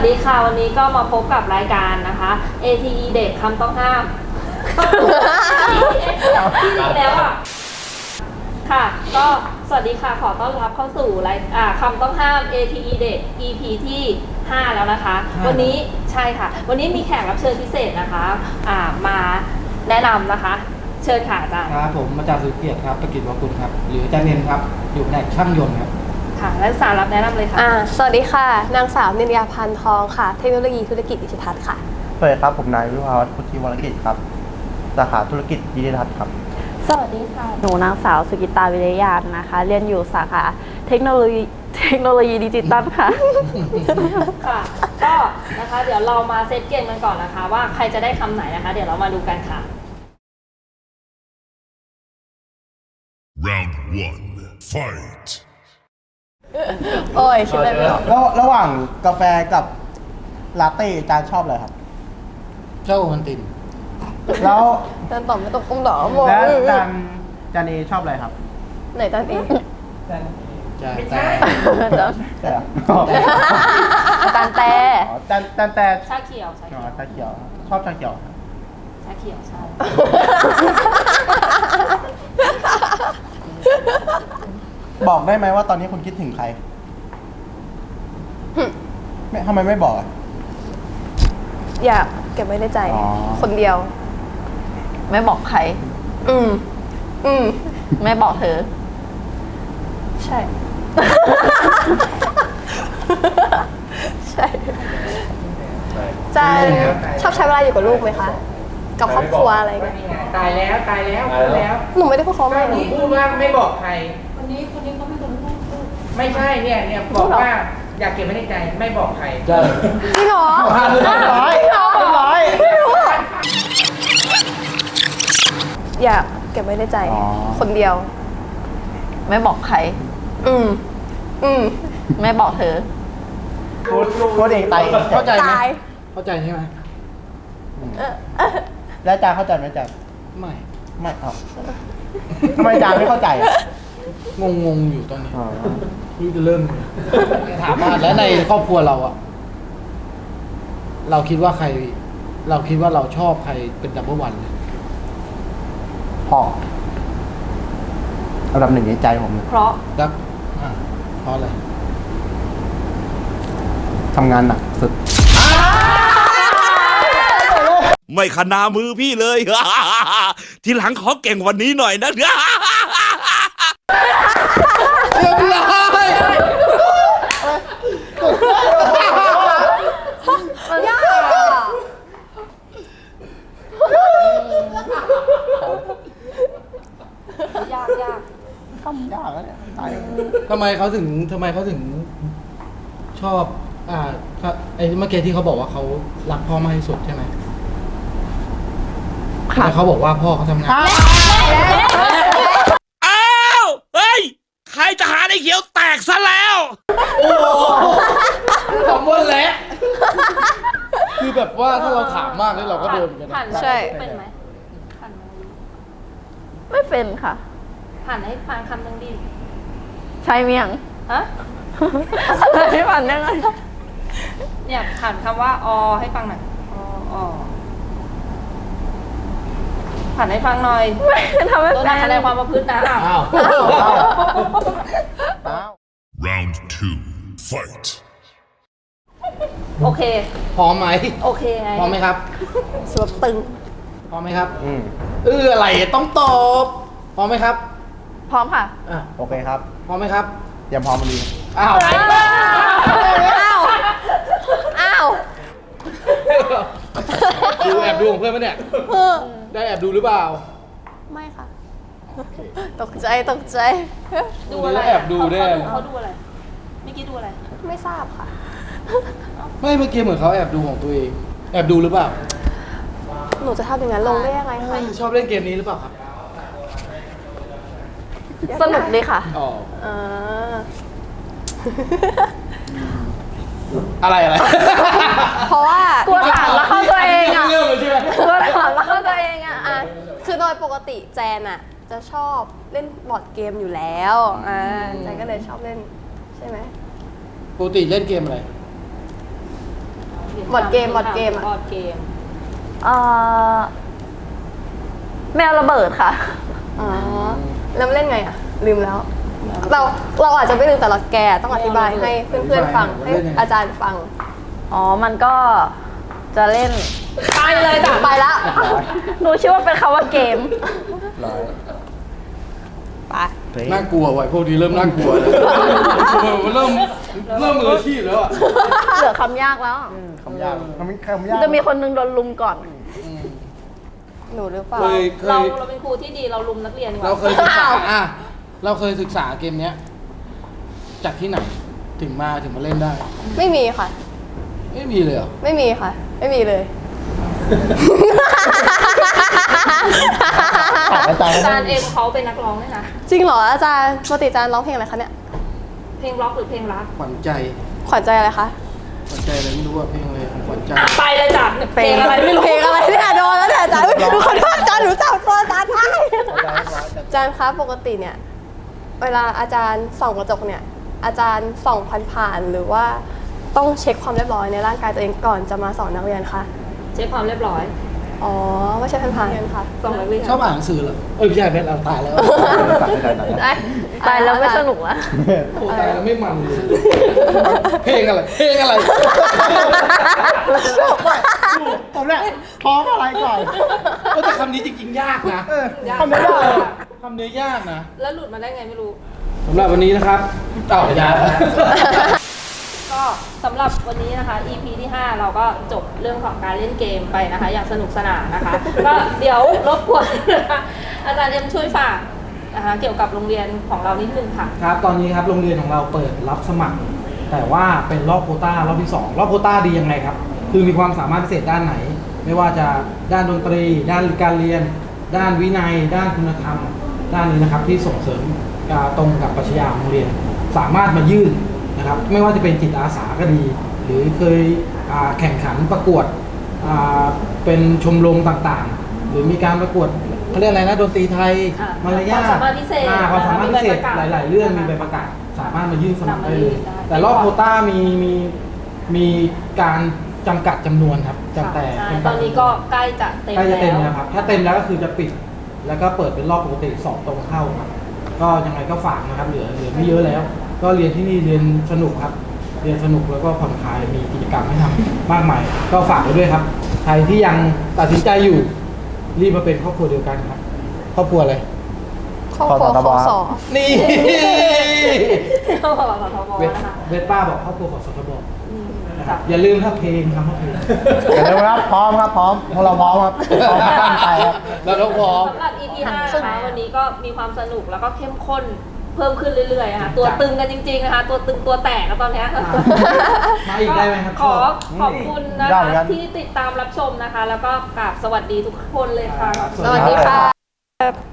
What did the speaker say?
วัสดีค่ะ วันนี้ก็มาพบกับรายการนะคะ ATE เด็กคำต้องห้าม ที่ดีแล้วอะ ค่ะ ก็สวัสดีค่ะ ขอต้อนรับเข้าสู่รายอ่าคำต้องห้าม ATE เด็ก EP ที่ 5 แล้วนะคะ วันนี้ใช่ค่ะ วันนี้มีแขกรับเชิญพิเศษนะคะอ่ามาแนะนำนะคะ เชิญค่ะอาจารย์ครับผมอาจารย์สุเกียรติครับประกิตวกุลครับ หรืออาจารย์เนนครับ อยู่แผนกช่างยนต์ครับ ค่ะและสารรับแนะนำเลยค่ะอ่าสวัสดีค่ะ นางสาวนินยาพันธ์ทองค่ะ เทคโนโลยีธุรกิจดิจิทัลค่ะ สวัสดีครับผมนายวิภาวัฒน์พุทธิวรกิจครับ สาขาธุรกิจดิจิทัลครับ สวัสดีค่ะ หนูนางสาวสุกิตาวิริยานนะคะ เรียนอยู่สาขาเทคโนโลยีเทคโนโลยีดิจิตอลค่ะ ค่ะ ก็นะคะ เดี๋ยวเรามาเซตเกมกันก่อนนะคะ ว่าใครจะได้คำไหนนะคะ เดี๋ยวเรามาดูกันค่ะ Round one, fight. โอ้ยคิดอะไรไม่ออกแล้วระหว่างกาแฟกับลาเต้อาจารย์ชอบอะไรครับ เจ้าโอวันตินแล้วจันตอบไม่ตกคงหรอโมแล้วอาจารย์อาจารย์เอชอบอะไรครับไหนจันเองจะแต่ใช่เหรออาจารย์แต่อ๋ออาจารย์อาจารย์แต่ชาเขียวชาอ๋เขียวอชาเขียว ชอบชาเขียวครับชาเขียวใช่ บอกได้ไหมว่าตอนนี้คุณคิดถึงใครไม่ทำไมไม่บอกอะ อยากเก็บไว้ในใจ อ๋อ คนเดียว ไม่บอกใคร อืม อืม ไม่บอกเธอ ใช่ ใช่จันชอบใช้เวลาอยู่กับลูกไหมคะ กับครอบครัวอะไรเงี้ย ตายแล้วตายแล้วพูดแล้ว หนูไม่ได้พูดเขาตไม่อนหนูนี้พูดว่าไม่บอกใครค นนี้คนนี้เขาไม่คนไม่ใช่เนี่ยเนี่ยบอกว่าอยากเก็บไว้ในใจไม่บอกใครใช่จริงเหรอเรียบร้อยเรียบร้อยอยากเก็บไว้ในใจอ๋อคนเดียว ไม่บอกใคร อืม อืม ไม่บอกเธอพูดพูดเองตายเองเข้าใจไหมตายเข้าใจใช่ไหมแล้วอาจารย์เข้าใจไหมอาจารย์ไม่ ไม่เอาทำไมอาจารย์ไม่เข้าใจอะ งงงๆอยู่ตอนนี้อ๋อไม่รู้จะเริ่มไงถามว่าแล้วในครอบครัวเราอะเราคิดว่าใคร เราคิดว่าเราชอบใครเป็นดับเบิลวันเลยพ่ออันดับหนึ่งในใจผมเลยเพราะดับอ่าเพราะอะไรทำงานหนักสุด ไม่ขนามือพี่เลย ทีหลังขอเก่งวันนี้หน่อยนะ ยากอะยากยากยากแล้วเนี่ยตายทำไมเขาถึงทำไมเขาถึงชอบ อ่าไอ้เมื่อกี้ที่เขาบอกว่าเขารักพ่อมากที่สุดใช่ไหมค่ะแต่เขาบอกว่าพ่อเขาทำงานอ้าว เฮ้ย ใครจะหาไอ้เขียวแตกซะแล้ว สองคนแล้วคือแบบ ว่าถ้าเราถามมากแล้วเราก็โดนกันผ่านนะใช่ เป็นไหมผ่านไหมไม่เป็นค่ะ ผ่านให้ฟังคำหนึ่งดิใช่เมียง ฮะไม่ผ่านยังไงเนี่ยผ่านคำว่าอให้ฟังหน่อยอออผ่านให้ฟังหน่อยทำไม่โดนเป็หักคะแนนนความประพฤตินะอ้าว อ้าว Round two, fight. โอเค พร้อมไหมโอเคไงพร้อมไหมครับ สวดตึง พร้อมไหมครับ อืมเอออะไรต้องตอบพร้อมไหมครับพร้อมค่ะอะโอเคครับพร้อมไหมครับเตรียมพร้อมมาดีอ้าวอ้าว อ้าวดูแอบดูของเพื่อนปะเนี่ย เออได้แอบดูหรือเปล่าไม่ค่ะ ตกใจ ตกใจ ดูอะไรแอบดูด้วยเขาเขาดูอะไร เมื่อกี้ดูอะไรไม่ทราบค่ะ ไม่เมื่อกี้เหมือนเขาแอบดูของตัวเองแอบดูหรือเปล่าหนูจะทำอย่างนั้นลงได้ยังไงคะชอบเล่นเกมนี้หรือเปล่าครับสนุกดีค่ะอ๋ออ่าอะไรอะไรเพราะว่ากลัวถามแล้วเข้าตัวเองอะเรื่องเลยใช่ไหมกลัวถามแล้วเข้าตัวเองอะอะคือโดยปกติแจนอะ จะชอบเล่นบอร์ดเกมอยู่แล้วอ่าแจนก็เลยชอบเล่น ใช่ไหมปกติเล่นเกมอะไรบอร์ดเกมบอร์ดเกมอะบอร์ดเกม เอ่อแมวระเบิดค่ะ อ๋อแล้วเล่นไงอะ ลืมแล้ว เราเราอาจจะไม่ลืมแต่เราแกต้องอธิบายให้เพื่อนๆฟังให้อาจารย์ฟังอ๋อ มันก็จะเล่น ไปเลยจ้ะไปละ หนูเชื่อว่าเป็นคำว่าเกม ร้อย ไป น่ากลัวไว้พวกนี้เริ่มน่ากลัวแล้วมันเริ่มเริ่มมืออาชีพแล้วอะเหลือคำยากแล้วคำยากคำคำยาก จะมีคนนึงโดนลุมก่อน หนูหรือเปล่า เคยเคเราย เราเป็นครูที่ดีเราลุมนักเรียนดีกเราว่าเคยศึกษาอะเราเคยศึกษาเกมเนี้ย จากที่ไหนถึงมาถึงมาเล่นได้ไม่มีค่ะ ไม่มีเลยเหรอไม่มีค่ะ ไม่มีเลยถาม อาจารย์อาจารย์เองเขาเป็นนักร้องด้วยนะจริงเหรออาจารย์ปกติอาจารย์ร้องเพลงอะไรคะเนี่ยเพลงร็อกหรือเพลงรักขวัญใจขวัญใจอะไรคะขวัญใจอะไรไม่รู้ว่าเพลงอะไรของขวัญใจไปเลยจ้ะเพลงอะไรไม่รู้เพลงอะไรเนี่ยโดนแล้วเนี่ยอาจารย์อุ๊ยหนูขอโทษอาจารย์หนูจับตัวอาจารย์ได้อาจารย์คะปกติเนี่ย เวลาอาจารย์ส่องกระจกเนี่ย อาจารย์ส่องผ่านๆหรือว่าต้องเช็คความเรียบร้อยในร่างกายตัวเองก่อนจะมาสอนนักเรียนคะเช็คความเรียบร้อย อ๋อไม่ใช่ผ่านๆเรียนค่ะส่งนักเรียนชอบอ่านหนังสือเหรอเอ้ยไม่ใช่เพชรเราตายแล้วได้ ตายแล้วไม่สนุกละโอ้ตายแล้วไม่มันเลยเพลงอะไรเพลงอะไรผมเนี่ยท้องอะไรก่อนก็แต่คำนี้จริงๆยากนะยาก คำนี้ยากคำนี้ยากนะแล้วหลุดมาได้ไงไม่รู้สำหรับวันนี้นะครับต่อยา ก็สำหรับวันนี้นะคะ EP ที่ 5 เราก็จบเรื่องของการเล่นเกมไปนะคะ อย่างสนุกสนานนะคะ ก็เดี๋ยวรบกวนนะคะอาจารย์เอ็มช่วยฝากนะคะเกี่ยวกับโรงเรียนของเรานิดนึงค่ะ ครับตอนนี้ครับโรงเรียนของเราเปิดรับสมัคร แต่ว่าเป็นรอบโควต้ารอบที่ 2 รอบโควต้าดียังไงครับ คือมีความสามารถพิเศษด้านไหน ไม่ว่าจะด้านดนตรี ด้านการเรียน ด้านวินัย ด้านคุณธรรม ด้านนี้นะครับที่ส่งเสริมการตรงกับปรัชญาของโรงเรียน สามารถมายื่น นะครับไม่ว่าจะเป็นจิตอาสาก็ดี หรือเคยอ่าแข่งขันประกวดอ่าเป็นชมรมต่างๆ หรือมีการประกวดเขาเรียกอะไรนะดนตรีไทยอ่ามารยาทความสามารถพิเศษอ่าความสามารถพิเศษมีใบประกาศหลาย ๆ เรื่องมีใบประกาศสามารถมายื่นสมัครได้เลยสามารถยื่นได้แต่รอบโควต้ามีมีมีการจำกัดจำนวนครับจำแต่ใช่จำตกัอดนนี้ก็ใกล้จะเต็มใกล้จะเต็มแล้แล้ววครับถ้าเต็มแล้วก็คือจะปิด แล้วก็เปิดเป็นรอบปกติสอบตรงเข้าครับก็ยังไงก็ฝากนะครับเหลือเหลือไม่เยอะแล้ว ก็เรียนที่นี่เรียนสนุกครับ เรียนสนุกแล้วก็ผ่อนคลายมีกิจกรรมให้ทำมากมายก็ฝากไว้ด้วยครับ ใครที่ยังตัดสินใจอยู่รีบมาเป็นครอบครัวเดียวกันครับ ครอบครัวอะไร ครอบครัวขอต่อขต่ออสอนี่ต้องขอสทบเวทนะคะเวทป้าบอกครอบครัวของสทบอืมนะครับค่ะอย่าลืมครับเพลงครับเพลงอย่าลืมนะครับพร้อมครับพร้อมพวกเราพร้อมครับพร้อมตั้งใจครับแล้วน้องพร้อม สำหรับ EP 5นะคะวันนี้ก็มีความสนุกแล้วก็เข้มข้นเพิ่มขึ้นเรื่อยๆนะคะตัวตึงกันจริงๆนะคะตัวตึงตัวแตกแล้วตอนเนี้ยมาอีกได้ไหมครับขอขอบคุณนะได้เหมือนกัคะน ที่ติดตามรับชมนะคะ แล้วก็กราบสวัสดีทุกคนเลยค่ะ สวัสดีค่ะสวัสดีครับ